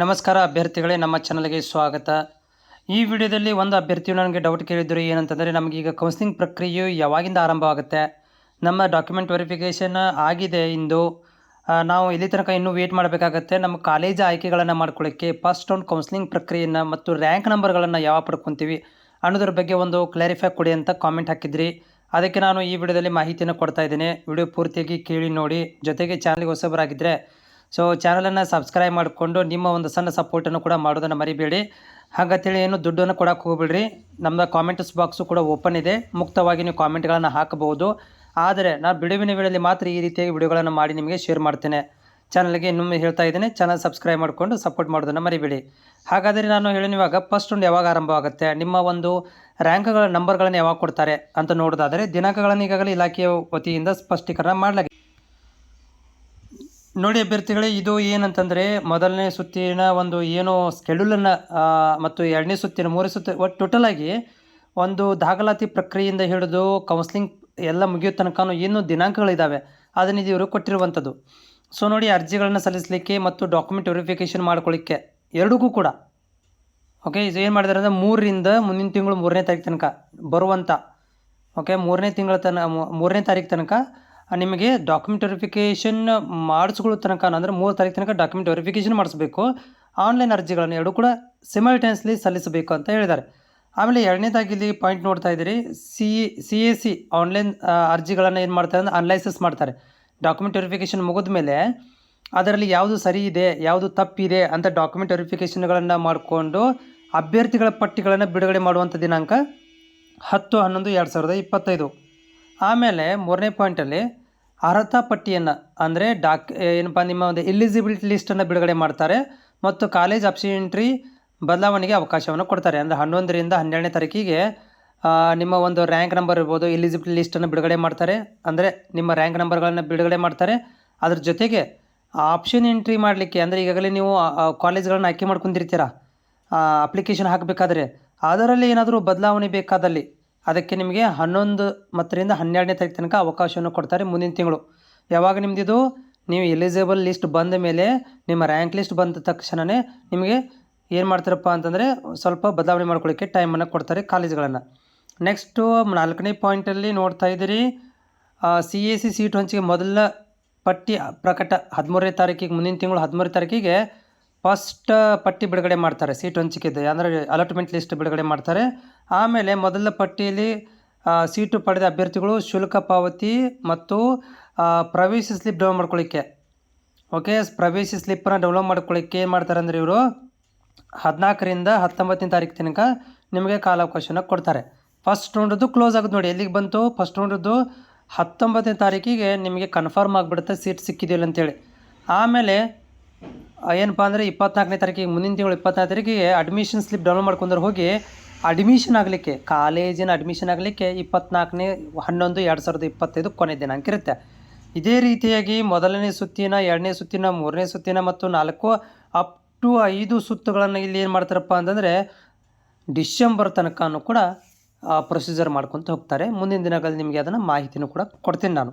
ನಮಸ್ಕಾರ ಅಭ್ಯರ್ಥಿಗಳೇ, ನಮ್ಮ ಚಾನಲ್ಗೆ ಸ್ವಾಗತ. ಈ ವಿಡಿಯೋದಲ್ಲಿ ಒಂದು ಅಭ್ಯರ್ಥಿಯು ನನಗೆ ಡೌಟ್ ಕೇಳಿದ್ರು ಏನಂತಂದರೆ ಈಗ ಕೌನ್ಸಿಲಿಂಗ್ ಪ್ರಕ್ರಿಯೆಯು ಯಾವಾಗಿಂದ ಆರಂಭವಾಗುತ್ತೆ ನಮ್ಮ ಡಾಕ್ಯುಮೆಂಟ್ ವೆರಿಫಿಕೇಷನ್ ಆಗಿದೆ ಇಂದು. ನಾವು ಇಲ್ಲಿ ತನಕ ಇನ್ನೂ ವೇಟ್ ಮಾಡಬೇಕಾಗತ್ತೆ. ನಮ್ಮ ಕಾಲೇಜ್ ಆಯ್ಕೆಗಳನ್ನು ಮಾಡ್ಕೊಳ್ಳೋಕ್ಕೆ ಫಸ್ಟ್ ರೌಂಡ್ ಕೌನ್ಸಿಲಿಂಗ್ ಪ್ರಕ್ರಿಯೆಯನ್ನು ಮತ್ತು ರ್ಯಾಂಕ್ ನಂಬರ್ಗಳನ್ನು ಯಾವಾಗ ಪಡ್ಕೊತೀವಿ ಅನ್ನೋದ್ರ ಬಗ್ಗೆ ಒಂದು ಕ್ಲಾರಿಫೈ ಕೊಡಿ ಅಂತ ಕಾಮೆಂಟ್ ಹಾಕಿದ್ರಿ. ಅದಕ್ಕೆ ನಾನು ಈ ವಿಡಿಯೋದಲ್ಲಿ ಮಾಹಿತಿಯನ್ನು ಕೊಡ್ತಾ ಇದ್ದೀನಿ. ವಿಡಿಯೋ ಪೂರ್ತಿಯಾಗಿ ಕೇಳಿ ನೋಡಿ. ಜೊತೆಗೆ ಚಾನಲ್ಗೆ ಹೊಸಬರಾಗಿದ್ದರೆ ಸೊ ಚಾನಲನ್ನು ಸಬ್ಸ್ಕ್ರೈಬ್ ಮಾಡಿಕೊಂಡು ನಿಮ್ಮ ಒಂದು ಸಣ್ಣ ಸಪೋರ್ಟನ್ನು ಕೂಡ ಮಾಡೋದನ್ನು ಮರಿಬೇಡಿ. ಹಾಗಂತೇಳಿ ಏನು ದುಡ್ಡನ್ನು ಕೊಡೋಕೆ ಹೋಗ್ಬಿಡ್ರಿ ನಮ್ಮ ಕಾಮೆಂಟ್ಸ್ ಬಾಕ್ಸು ಕೂಡ ಓಪನ್ ಇದೆ. ಮುಕ್ತವಾಗಿ ನೀವು ಕಾಮೆಂಟ್ಗಳನ್ನು ಹಾಕಬಹುದು. ಆದರೆ, ನಾನು ಬಿಡುವಿನ ವೇಳೆಯಲ್ಲಿ ಮಾತ್ರ ಈ ರೀತಿಯಾಗಿ ವಿಡಿಯೋಗಳನ್ನು ಮಾಡಿ ನಿಮಗೆ ಶೇರ್ ಮಾಡ್ತೇನೆ. ಚಾನಲ್ಗೆ ಇನ್ನೊಮ್ಮೆ ಹೇಳ್ತಾ ಇದ್ದೀನಿ ಚಾನಲ್ ಸಬ್ಸ್ಕ್ರೈಬ್ ಮಾಡಿಕೊಂಡು ಸಪೋರ್ಟ್ ಮಾಡೋದನ್ನು ಮರಿಬೇಡಿ. ಹಾಗಾದರೆ ನಾನು ಹೇಳಿನಿವಾಗ ಫಸ್ಟ್ ಒಂದು ಯಾವಾಗ ಆರಂಭವಾಗುತ್ತೆ? ನಿಮ್ಮ ಒಂದು ರ್ಯಾಂಕ್ಗಳ ನಂಬರ್ಗಳನ್ನು ಯಾವಾಗ ಕೊಡ್ತಾರೆ ಅಂತ ನೋಡೋದಾದರೆ ದಿನಾಂಕಗಳನ್ನು ಈಗಾಗಲೇ ಇಲಾಖೆಯ ವತಿಯಿಂದ ಸ್ಪಷ್ಟೀಕರಣ ಮಾಡಲಾಗಿದೆ. ನೋಡಿ ಅಭ್ಯರ್ಥಿಗಳೇ, ಇದು ಏನಂತಂದರೆ, ಮೊದಲನೇ ಸುತ್ತಿನ ಒಂದು ಏನು ಸ್ಕೆಡ್ಯೂಲನ್ನು ಮತ್ತು ಎರಡನೇ ಸುತ್ತಿನ, ಮೂರನೇ ಸುತ್ತ ಒಟ್ಟು ಟೋಟಲಾಗಿ ಒಂದು ದಾಖಲಾತಿ ಪ್ರಕ್ರಿಯೆಯಿಂದ ಹಿಡಿದು ಕೌನ್ಸಿಲಿಂಗ್ ಎಲ್ಲ ಮುಗಿಯೋ ತನಕ ಏನು ದಿನಾಂಕಗಳಿದ್ದಾವೆ ಅದನ್ನು ಇವರು ಕೊಟ್ಟಿರುವಂಥದ್ದು. ಸೊ ನೋಡಿ ಅರ್ಜಿಗಳನ್ನು ಸಲ್ಲಿಸಲಿಕ್ಕೆ ಮತ್ತು ಡಾಕ್ಯುಮೆಂಟ್ ವೆರಿಫಿಕೇಷನ್ ಮಾಡ್ಕೊಳ್ಳಿಕ್ಕೆ ಎರಡಕ್ಕೂ ಕೂಡ. ಓಕೆ ಇದು ಏನು ಮಾಡಿದಾರೆ ಅಂದರೆ ಮೂರರಿಂದ ಮುಂದಿನ ತಿಂಗಳು ಮೂರನೇ ತಾರೀಕು ತನಕ ಬರುವಂಥ ಓಕೆ ಮೂರನೇ ತಿಂಗಳ ತನ ಮೂರನೇ ತಾರೀಕು ತನಕ ನಿಮಗೆ ಡಾಕ್ಯುಮೆಂಟ್ ವೆರಿಫಿಕೇಷನ್ ಮಾಡಿಸ್ಕೊಳ್ಳೋ ತನಕ, ಅಂದರೆ ಮೂರು ತಾರೀಕು ತನಕ ಡಾಕ್ಯುಮೆಂಟ್ ವೆರಿಫಿಕೇಷನ್ ಮಾಡಿಸ್ಬೇಕು. ಆನ್ಲೈನ್ ಅರ್ಜಿಗಳನ್ನು ಎರಡು ಕೂಡ ಸಿಮಲ್ಟೇನ್ಸ್ಲಿ ಸಲ್ಲಿಸಬೇಕು ಅಂತ ಹೇಳಿದ್ದಾರೆ. ಆಮೇಲೆ ಎರಡನೇದಾಗಿ ಇಲ್ಲಿ ಪಾಯಿಂಟ್ ನೋಡ್ತಾ ಇದ್ದೀರಿ. C C A C online ಅರ್ಜಿಗಳನ್ನು ಏನು ಮಾಡ್ತಾರೆ ಅಂದರೆ ಅನಲೈಸಿಸ್ ಮಾಡ್ತಾರೆ. ಡಾಕ್ಯುಮೆಂಟ್ ವೆರಿಫಿಕೇಷನ್ ಮುಗಿದ ಮೇಲೆ ಅದರಲ್ಲಿ ಯಾವುದು ಸರಿ ಇದೆ, ಯಾವುದು ತಪ್ಪಿದೆ ಅಂತ ಡಾಕ್ಯುಮೆಂಟ್ ವೆರಿಫಿಕೇಷನ್ಗಳನ್ನು ಮಾಡಿಕೊಂಡು ಅಭ್ಯರ್ಥಿಗಳ ಪಟ್ಟಿಗಳನ್ನು ಬಿಡುಗಡೆ ಮಾಡುವಂಥ ದಿನಾಂಕ ಹತ್ತು, ಹನ್ನೊಂದು, ಎರಡು ಸಾವಿರದ ಇಪ್ಪತ್ತೈದು. ಆಮೇಲೆ ಮೂರನೇ ಪಾಯಿಂಟಲ್ಲಿ ಅರ್ಹತಾ ಪಟ್ಟಿಯನ್ನು, ಅಂದರೆ ಡಾಕ್ ಏನಪ್ಪ, ನಿಮ್ಮ ಒಂದು ಎಲಿಜಿಬಿಲಿಟಿ ಲಿಸ್ಟನ್ನು ಬಿಡುಗಡೆ ಮಾಡ್ತಾರೆ ಮತ್ತು ಕಾಲೇಜ್ ಅಬ್ಸೆಂಟ್ರಿ ಬದಲಾವಣೆಗೆ ಅವಕಾಶವನ್ನು ಕೊಡ್ತಾರೆ. ಅಂದರೆ ಹನ್ನೊಂದರಿಂದ ಹನ್ನೆರಡನೇ ತಾರೀಕಿಗೆ ನಿಮ್ಮ ಒಂದು ರ್ಯಾಂಕ್ ನಂಬರ್ ಇರ್ಬೋದು ಎಲಿಜಿಬಿಲಿಟಿ ಲಿಸ್ಟನ್ನು ಬಿಡುಗಡೆ ಮಾಡ್ತಾರೆ. ಅಂದರೆ ನಿಮ್ಮ ರ್ಯಾಂಕ್ ನಂಬರ್ಗಳನ್ನು ಬಿಡುಗಡೆ ಮಾಡ್ತಾರೆ. ಅದ್ರ ಜೊತೆಗೆ ಆಪ್ಷನ್ ಎಂಟ್ರಿ ಮಾಡಲಿಕ್ಕೆ, ಅಂದರೆ ಈಗಾಗಲೇ ನೀವು ಕಾಲೇಜ್ಗಳನ್ನ ಆಯ್ಕೆ ಮಾಡ್ಕೊಂಡಿರ್ತೀರ? ಅಪ್ಲಿಕೇಶನ್ ಹಾಕಬೇಕಾದ್ರೆ, ಅದರಲ್ಲಿ ಏನಾದರೂ ಬದಲಾವಣೆ ಬೇಕಾದಲ್ಲಿ ಅದಕ್ಕೆ ನಿಮಗೆ ಹನ್ನೊಂದು ಮತ್ತರಿಂದ ಹನ್ನೆರಡನೇ ತಾರೀಕು ತನಕ ಅವಕಾಶವನ್ನು ಕೊಡ್ತಾರೆ ಮುಂದಿನ ತಿಂಗಳು. ಯಾವಾಗ ನಿಮ್ಮದಿದು ನೀವು ಎಲಿಜಿಬಲ್ ಲಿಸ್ಟ್ ಬಂದ ಮೇಲೆ ನಿಮ್ಮ ರ್ಯಾಂಕ್ ಲಿಸ್ಟ್ ಬಂದ ತಕ್ಷಣವೇ ನಿಮಗೆ ಏನು ಮಾಡ್ತಾರಪ್ಪ ಅಂತಂದರೆ ಸ್ವಲ್ಪ ಬದಲಾವಣೆ ಮಾಡ್ಕೊಳ್ಳೋಕ್ಕೆ ಟೈಮನ್ನು ಕೊಡ್ತಾರೆ ಕಾಲೇಜ್ಗಳನ್ನು ನೆಕ್ಸ್ಟು ನಾಲ್ಕನೇ ಪಾಯಿಂಟಲ್ಲಿ ನೋಡ್ತಾ ಇದ್ದೀರಿ. ಸಿ ಎ ಸಿ ಸೀಟ್ ಹಂಚಿಕೆ ಮೊದಲ ಪಟ್ಟಿ ಪ್ರಕಟ ಹದಿಮೂರನೇ ತಾರೀಕಿಗೆ, ಮುಂದಿನ ತಿಂಗಳು ಹದಿಮೂರನೇ ತಾರೀಕಿಗೆ ಫಸ್ಟ್ ಪಟ್ಟಿ ಬಿಡುಗಡೆ ಮಾಡ್ತಾರೆ, ಸೀಟ್ ಹಂಚಿಕೆದು, ಅಂದರೆ ಅಲಾಟ್ಮೆಂಟ್ ಲಿಸ್ಟ್ ಬಿಡುಗಡೆ ಮಾಡ್ತಾರೆ. ಆಮೇಲೆ ಮೊದಲ ಪಟ್ಟಿಯಲ್ಲಿ ಸೀಟು ಪಡೆದ ಅಭ್ಯರ್ಥಿಗಳು ಶುಲ್ಕ ಪಾವತಿ ಮತ್ತು ಪ್ರವೇಶ ಸ್ಲಿಪ್ ಡೌನ್ ಮಾಡ್ಕೊಳ್ಳಿಕ್ಕೆ. ಓಕೆ, ಪ್ರವೇಶ ಸ್ಲಿಪ್ಪನ್ನು ಡೌನ್ಲೋಡ್ ಮಾಡ್ಕೊಳ್ಳಿಕ್ಕೆ ಏನು ಮಾಡ್ತಾರೆ ಅಂದರೆ ಇವರು, ಹದಿನಾಲ್ಕರಿಂದ ಹತ್ತೊಂಬತ್ತನೇ ತಾರೀಕು ತನಕ ನಿಮಗೆ ಕಾಲಾವಕಾಶನ ಕೊಡ್ತಾರೆ. ಫಸ್ಟ್ ರೌಂಡದ್ದು ಕ್ಲೋಸ್ ಆಗೋದು ನೋಡಿ, ಎಲ್ಲಿಗೆ ಬಂತು? ಫಸ್ಟ್ ರೌಂಡದ್ದು ಹತ್ತೊಂಬತ್ತನೇ ತಾರೀಕಿಗೆ ನಿಮಗೆ ಕನ್ಫರ್ಮ್ ಆಗಿಬಿಡುತ್ತೆ, ಸೀಟ್ ಸಿಕ್ಕಿದೆಯಲ್ಲ ಅಂತೇಳಿ. ಆಮೇಲೆ ಏನಪ್ಪ ಅಂದರೆ ಇಪ್ಪತ್ನಾಲ್ಕನೇ ತಾರೀಕಿಗೆ, ಮುಂದಿನ ತಿಂಗಳು ಇಪ್ಪತ್ನಾಲ್ಕು ತಾರೀಕಿಗೆ ಅಡ್ಮಿಷನ್ ಸ್ಲಿಪ್ ಡೌನ್ಲೋಡ್ ಮಾಡ್ಕೊಂಡ್ರೆ ಹೋಗಿ ಅಡ್ಮಿಷನ್ ಆಗಲಿಕ್ಕೆ, ಕಾಲೇಜಿನ ಅಡ್ಮಿಷನ್ ಆಗಲಿಕ್ಕೆ ಇಪ್ಪತ್ನಾಲ್ಕನೇ ಹನ್ನೊಂದು, ಎರಡು ಸಾವಿರದ ಇಪ್ಪತ್ತೈದು ಕೊನೆ ದಿನಾಂಕ ಇರುತ್ತೆ. ಇದೇ ರೀತಿಯಾಗಿ ಮೊದಲನೇ ಸುತ್ತಿನ, ಎರಡನೇ ಸುತ್ತಿನ, ಮೂರನೇ ಸುತ್ತಿನ ಮತ್ತು ನಾಲ್ಕು ಅಪ್ ಟು ಐದು ಸುತ್ತುಗಳನ್ನು ಇಲ್ಲಿ ಏನು ಮಾಡ್ತಾರಪ್ಪ ಅಂತಂದರೆ ಡಿಸೆಂಬರ್ ತನಕನೂ ಕೂಡ ಪ್ರೊಸೀಜರ್ ಮಾಡ್ಕೊತ ಹೋಗ್ತಾರೆ. ಮುಂದಿನ ದಿನಗಳಲ್ಲಿ ನಿಮಗೆ ಅದನ್ನು ಮಾಹಿತಿನೂ ಕೂಡ ಕೊಡ್ತೀನಿ ನಾನು.